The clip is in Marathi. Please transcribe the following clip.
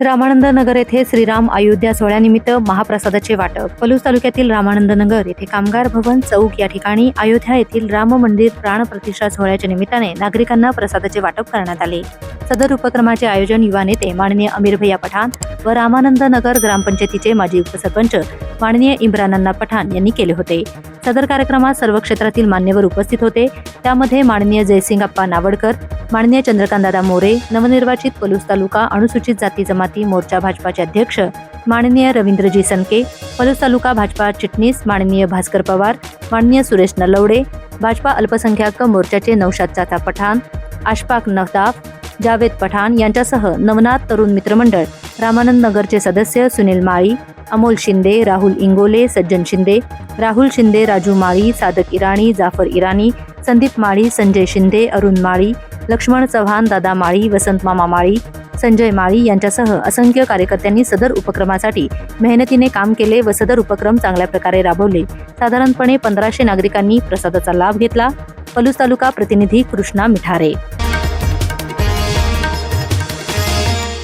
रामानंद नगर येथे श्रीराम अयोध्या सोहळ्यानिमित्त महाप्रसादाचे वाटप. पलूस तालुक्यातील रामानंद नगर येथे कामगार भवन चौक या ठिकाणी अयोध्या येथील राम मंदिर प्राण प्रतिष्ठा सोहळ्याच्या निमित्ताने नागरिकांना प्रसादाचे वाटप करण्यात आले. सदर उपक्रमाचे आयोजन युवा नेते माननीय अमीर भैया पठाण व रामानंद नगर ग्रामपंचायतीचे माजी उपसरपंच माननीय इम्रानांना पठाण यांनी केले होते. सदर कार्यक्रमात सर्व क्षेत्रातील मान्यवर उपस्थित होते. त्यामध्ये माननीय जयसिंग अप्पा नावडकर माननीय चंद्रकांतदादा मोरे नवनिर्वाचित पलूस तालुका अनुसूचित जाती जमाती मोर्चा भाजपाचे अध्यक्ष माननीय रवींद्रजी सनके पलूस तालुका भाजपा चिटणीस माननीय भास्कर पवार माननीय सुरेश नलवडे भाजपा अल्पसंख्याक मोर्चाचे नौशाद चाचा पठाण आशफाक नवताफ जावेद पठाण यांच्यासह नवनाथ तरुण मित्रमंडळ रामानंद नगरचे सदस्य सुनील माळी अमोल शिंदे राहुल इंगोले सज्जन शिंदे राहुल शिंदे राजू माळी सादक इराणी जाफर इराणी संदीप माळी संजय शिंदे अरुण माळी लक्ष्मण चव्हाण दादा माळी वसंत मामा माळी संजय माळी यांच्यासह असंख्य कार्यकर्त्यांनी सदर उपक्रमासाठी मेहनतीने काम केले व सदर उपक्रम चांगल्या प्रकारे राबवले. साधारणपणे पंधराशे नागरिकांनी प्रसादाचा लाभ घेतला. पलूस तालुका प्रतिनिधी कृष्णा मिठारे.